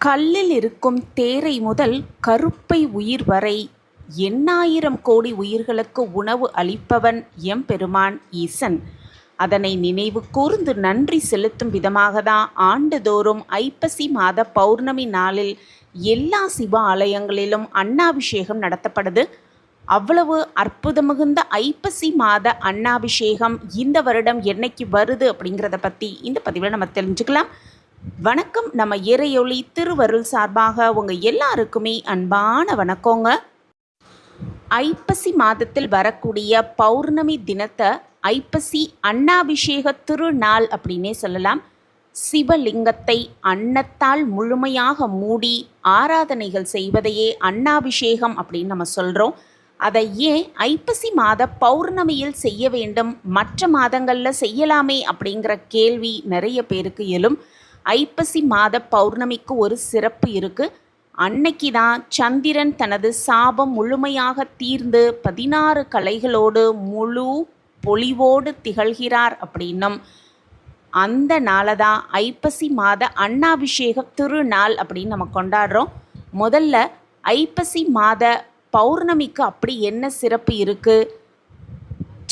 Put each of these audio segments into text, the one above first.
கல்லில் இருக்கும் தேரை முதல் கருப்பை உயிர் வரை எண்ணாயிரம் கோடி உயிர்களுக்கு உணவு அளிப்பவன் எம்பெருமான் ஈசன். அதனை நினைவு கூர்ந்து நன்றி செலுத்தும் விதமாகத்தான் ஆண்டுதோறும் ஐப்பசி மாத பௌர்ணமி நாளில் எல்லா சிவ ஆலயங்களிலும் அன்னாபிஷேகம் நடத்தப்படுது. அவ்வளவு அற்புதம் மிகுந்த ஐப்பசி மாத அன்னாபிஷேகம் இந்த வருடம் என்னைக்கு வருது அப்படிங்கிறத பற்றி இந்த பதிவில் நம்ம தெரிஞ்சுக்கலாம். வணக்கம் நம்ம இறையொளி திருவருள் சார்பாக உங்கள் எல்லாருக்குமே அன்பான வணக்கங்க. ஐப்பசி மாதத்தில் வரக்கூடிய பௌர்ணமி தினத்தை ஐப்பசி அன்னாபிஷேக திருநாள் அப்படின்னே சொல்லலாம். சிவலிங்கத்தை அன்னத்தால் முழுமையாக மூடி ஆராதனைகள் செய்வதையே அன்னாபிஷேகம் அப்படின்னு நம்ம சொல்கிறோம். அதை ஏன் ஐப்பசி மாத பௌர்ணமியில் செய்ய வேண்டும் மற்ற மாதங்களில் செய்யலாமே அப்படிங்கிற கேள்வி நிறைய பேருக்கு எழும். ஐப்பசி மாத பௌர்ணமிக்கு ஒரு சிறப்பு இருக்குது. அன்னைக்கு தான் சந்திரன் தனது சாபம் முழுமையாக தீர்ந்து பதினாறு கலைகளோடு முழு பொலிவோடு திகழ்கிறார் அப்படின்னும் அந்த நாளை தான் ஐப்பசி மாத அன்னாபிஷேக திருநாள் அப்படின்னு நம்ம கொண்டாடுறோம். முதல்ல ஐப்பசி மாத பௌர்ணமிக்கு அப்படி என்ன சிறப்பு இருக்குது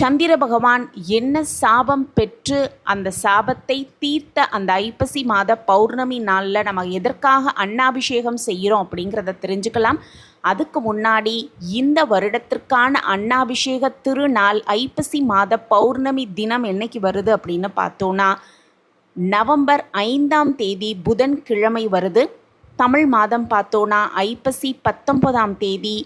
சந்திர பகவான் என்ன சாபம் பெற்று அந்த சாபத்தை தீர்த்த அந்த ஐப்பசி மாத பௌர்ணமி நாளில் நம்ம எதற்காக அன்னாபிஷேகம் செய்கிறோம் அப்படிங்கிறத தெரிஞ்சுக்கலாம். அதுக்கு முன்னாடி இந்த வருடத்திற்கான அன்னாபிஷேக திருநாள் ஐப்பசி மாத பௌர்ணமி தினம் என்னைக்கு வருது அப்படின்னு பார்த்தோன்னா நவம்பர் ஐந்தாம் தேதி புதன்கிழமை வருது. தமிழ் மாதம் பார்த்தோன்னா ஐப்பசி பத்தொன்பதாம் தேதி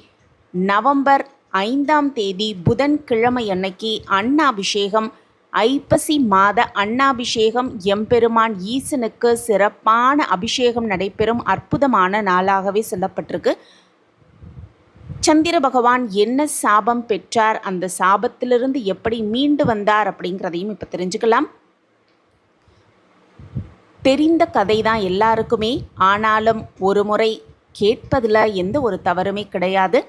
நவம்பர் ஐந்தாம் தேதி புதன்கிழமை அன்னைக்கு அன்னாபிஷேகம். ஐப்பசி மாத அன்னாபிஷேகம். எம்பெருமான் ஈசனுக்கு சிறப்பான அபிஷேகம் நடைபெறும் அற்புதமான நாளாகவே சொல்லப்பட்டிருக்கு. சந்திர பகவான் என்ன சாபம் பெற்றார்? அந்த சாபத்திலிருந்து எப்படி மீண்டு வந்தார்? அப்படிங்கிறதையும் இப்போ தெரிஞ்சுக்கலாம். தெரிந்த கதை தான் எல்லாருக்குமே. ஆனாலும் ஒரு முறை கேட்பதில் எந்த ஒரு தவறுமே கிடையாது.